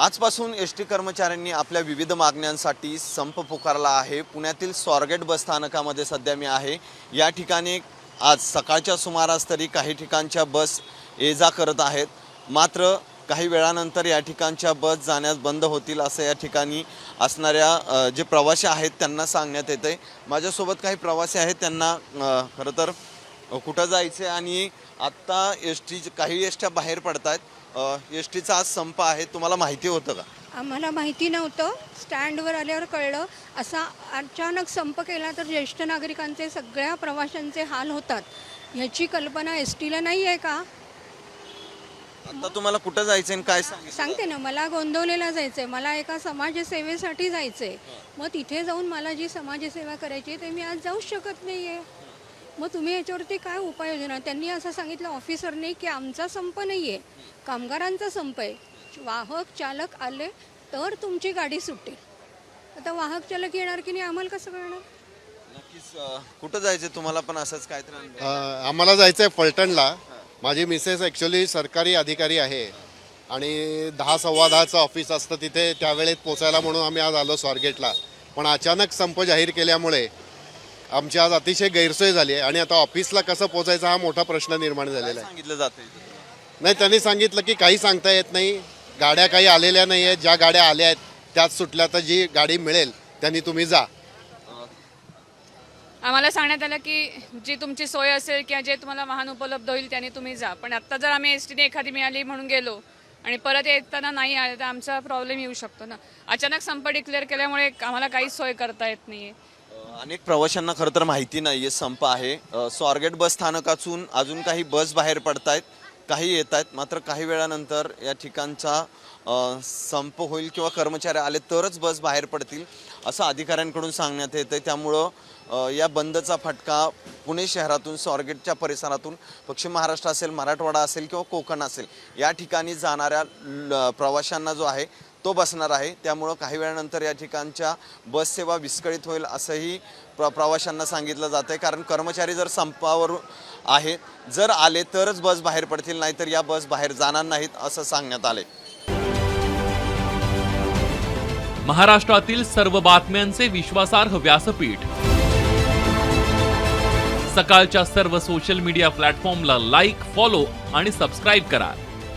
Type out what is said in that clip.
आजपासून S T कर्मचाऱ्यांनी आपल्या विविध मागण्यांसाठी संप पुकारला आहे. पुण्यातील स्वारगेट बस स्थानकामध्ये सध्या मी आहे. या ठिकाणी आज सकाळच्या सुमारास तरी काही ठिकाणच्या बस ये जा करत आहेत. मात्र काही वेळानंतर या ठिकाणच्या बस जाण्यास बंद होतील असं या ठिकाणी असणाऱ्या जे प्रवासी आहेत त्यांना सांगण्यात येते माझ्यासोबत काही प्रवासी आहेत त्यांना खरं तर कुठं जायचं आहे आणि आत्ता एस टी काही एस ट्या बाहेर पडत आहेत एस टीचा आज संप आहे तुम्हाला माहिती होतं का? आम्हाला माहिती नव्हतं. स्टँडवर आल्यावर कळलं. असा अचानक संप केला तर ज्येष्ठ नागरिकांचे सगळ्या प्रवाशांचे हाल होतात. ह्याची कल्पना एस टीला नाही आहे का? आता तुम्हाला कुठं जायचं आणि काय सांगितलं सांगते ना मला गोंदवलेला जायचं आहे मला एका समाजसेवेसाठी जायचं आहे मग तिथे जाऊन मला जी समाजसेवा करायची आहे ते मी आज जाऊच शकत नाही आहे मग तुम्ही याच्यावरती काय उपाययोजना त्यांनी असं सांगितलं ऑफिसरने की आमचा संप नाही आहे कामगारांचा संप आहे. वाहक चालक आले तर तुमची गाडी सुटेल आता वाहक चालक येणार की नाही आम्हाला कसं कळणार? नक्कीच कुठं जायचं तुम्हाला पण असंच? अ, आम्हाला जायचं आहे फलटणला. माझी मिसेस ॲक्च्युली सरकारी अधिकारी आहे. आणि दहा सव्वा दहाचं ऑफिस असतं तिथे. त्यावेळेत पोचायला म्हणून आम्ही आज आलो स्वारगेटला. पण अचानक संप जाहीर केल्यामुळे आमची आज अतिशय गैरसोय झाली आहे. आणि आता ऑफिसला कसं पोचायचा हा मोठा प्रश्न निर्माण झालेला आहे. सांगितलं जाते नाही त्यांनी सांगितलं की काही सांगता येत नाही. गाड्या काही आलेल्या नाही आहेत. ज्या गाड्या आल्या आहेत त्याच सुटल्या तर जी गाडी मिळेल त्यांनी तुम्ही जा. आम्हाला सांगण्यात आलं की जी तुमची सोय असेल किंवा जे तुम्हाला वाहन उपलब्ध होईल त्याने तुम्ही जा. पण आत्ता जर आम्ही एस टीने एखादी मिळाली म्हणून गेलो आणि परत येताना नाही आले तर आमचा प्रॉब्लेम येऊ शकतो ना. अचानक संप डिक्लेअर केल्यामुळे आम्हाला काहीच सोय करता येत नाहीये. अ, अनेक प्रवाशांना खरं तर माहिती नाही आहे संप आहे. स्वारगेट बस स्थानकातून अजून काही बस बाहेर पडत आहेत काही येत आहेत मात्र काही वेळानंतर या ठिकाणचा संप होईल किंवा कर्मचारी आले तरच बस बाहेर पडतील असं अधिकाऱ्यांकडून सांगण्यात येतं आहे त्यामुळं या बंदचा फटका पुणे शहरातून स्वारगेटच्या परिसरातून पश्चिम महाराष्ट्र असेल मराठवाडा असेल किंवा कोकण असेल या ठिकाणी जाणाऱ्या ल- प्रवाशांना जो आहे तो बसणार आहे. त्यामुळं काही वेळानंतर या ठिकाणच्या बस सेवा विस्कळीत होईल असंही प्र प्रवाशांना सांगितलं जातं आहे कारण कर्मचारी जर संपावर आहेत जर आले तरच बस बाहेर पडतील नाहीतर या बस बाहेर जाणार नाहीत असं सांगण्यात आले महाराष्ट्रातील सर्व बातम्यांचे विश्वासार्ह व्यासपीठ. सकाळच्या सर्व सोशल मीडिया प्लॅटफॉर्मला लाईक फॉलो आणि सबस्क्राईब करा.